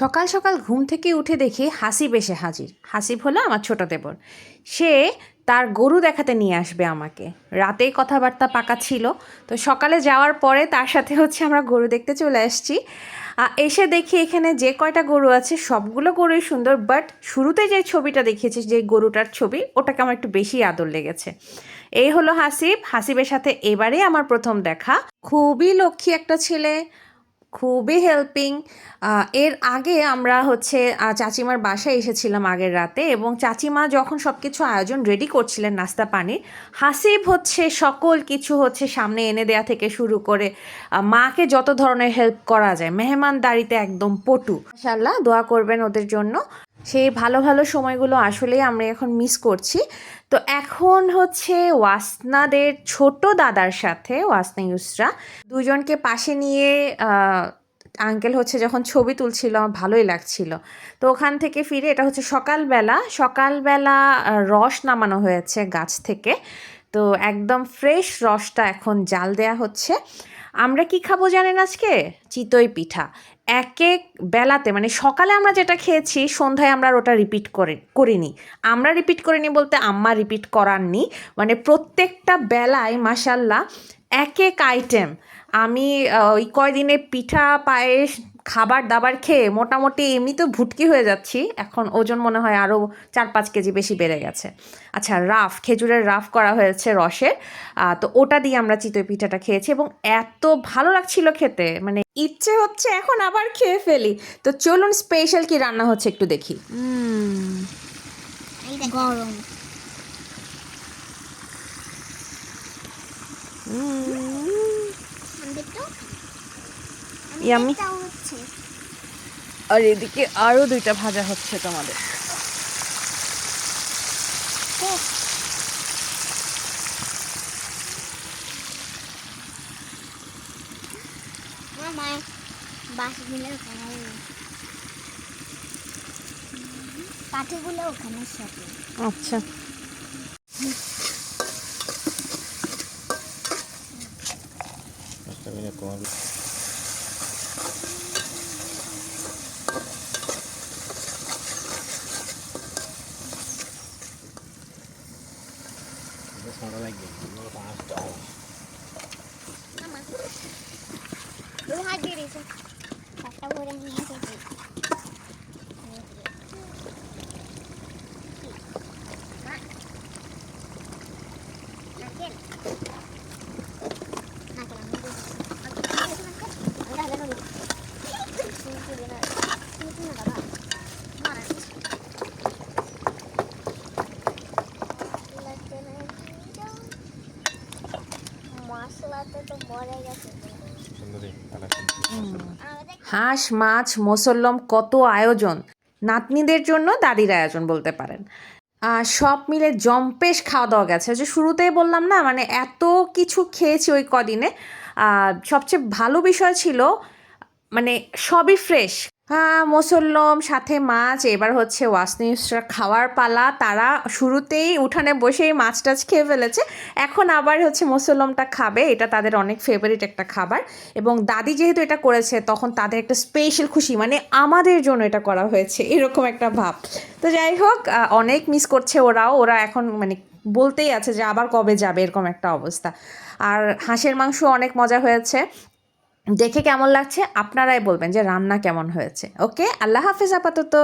সকাল সকাল ঘুম থেকে উঠে দেখি হাসিব এসে হাজির। হাসিব হলো আমার ছোট দেবর। সে তার গরু দেখাতে নিয়ে আসবে আমাকে। রাতেই কথাবার্তা পাকা ছিল। তো সকালে যাওয়ার পরে তার সাথে হচ্ছে আমরা গরু দেখতে চলে আসছি। এসে দেখি এখানে যে কয়টা গরু আছে, সবগুলো গরুই সুন্দর বাট শুরুতে যে ছবিটা দেখিয়েছি যে গরুটার ছবি, ওটাকে আমার একটু বেশি আদর লেগেছে। এই হলো হাসিব। হাসিবের সাথে এবারে আমার প্রথম দেখা। খুবই লক্ষ্মী একটা ছেলে। খুবই হেল্পিং এর আগে আমরা হচ্ছে চাচিমার বাসায় এসেছিলাম আগের রাতে এবং চাচিমা যখন সব কিছু আয়োজন রেডি করছিলেন নাস্তা পানির হাসিব হচ্ছে সকল কিছু হচ্ছে সামনে এনে দেয়া থেকে শুরু করে মাকে যত ধরনের হেল্প করা যায় মেহমানদারিতে একদম পটু। ইনশাল্লাহ দোয়া করবেন ওদের জন্য। সেই ভালো ভালো সময়গুলো আসলেই আমরা এখন মিস করছি। তো এখন হচ্ছে ওয়াসনাদের ছোট দাদার সাথে, ওয়াসনা ইউসরা, দুজনকে পাশে নিয়ে আঙ্কেল হচ্ছে যখন ছবি তুলছিল আমার ভালোই লাগছিল। তো ওখান থেকে ফিরে, এটা হচ্ছে সকালবেলা সকালবেলা রস নামানো হয়েছে গাছ থেকে। তো একদম ফ্রেশ রসটা এখন জাল দেয়া হচ্ছে। আমরা কি খাব জানেন আজকে? চিতই পিঠা। এক এক বেলাতে মানে সকালে আমরা যেটা খেয়েছি, সন্ধ্যায় আমরা ওটা রিপিট করে, করিনি। আমরা রিপিট করিনি বলতে আম্মা রিপিট করাননি। মানে প্রত্যেকটা বেলায় মাসাল্লাহ এক এক আইটেম আমি ওই কয়দিনে পিঠা, পায়েস খাবার দাবার খেয়ে মোটামুটি এমনি তো ভুটকি হয়ে যাচ্ছি। এখন ওজন মনে হয় আরও চার পাঁচ কেজি বেশি বেড়ে গেছে। আচ্ছা রাফ খেজুরের রাফ করা হয়েছে রসে। তো ওটা দিয়ে আমরা চিতই পিঠাটা খেয়েছি এবং এত ভালো লাগছিল খেতে। মানে ইচ্ছে হচ্ছে এখন আবার খেয়ে ফেলি। তো চলুন স্পেশাল কি রান্না হচ্ছে একটু দেখি। গরম। Yummy. হচ্ছে আর এদিকে আরও দুইটা ভাজা হচ্ছে তোমাদের। ওখানে সাথে আচ্ছা। Hasta Sama lagi. Mau panas tau. Mama. Lu hadir sih. Kata orang ini. হাঁস, মাছ, মোসল্লম, কত আয়োজন। নাতনিদের জন্য দাদির আয়োজন বলতে পারেন। আর সব মিলে জম্পেশ খাওয়া দাওয়া গেছে। যে শুরুতেই বললাম না মানে এত কিছু খেয়েছি ওই কদিনে। আর সবচেয়ে ভালো বিষয় ছিল মানে সবই ফ্রেশ মুসল্লম, সাথে মাছ, এবার হচ্ছে ওয়াসনিসরা খাওয়ার পালা। তারা শুরুতেই উঠানে বসেই মাছ টাছ খেয়ে ফেলেছে। এখন আবার হচ্ছে মুসল্লমটা খাবে, এটা তাদের অনেক ফেভারিট একটা খাবার। এবং দাদি যেহেতু এটা করেছে, তখন তাদের একটা স্পেশাল খুশি মানে আমাদের জন্য এটা করা হয়েছে, এরকম একটা ভাব। তো যাই হোক অনেক মিস করছে ওরাও। ওরা এখন মানে বলতেই আছে যে আবার কবে যাবে, এরকম একটা অবস্থা। আর হাঁসের মাংস অনেক মজা হয়েছে। দেখে কেমন লাগছে? আপনারাই বলবেন যে রান্না কেমন হয়েছে। ওকে? আল্লাহ হাফিজ আপাতত।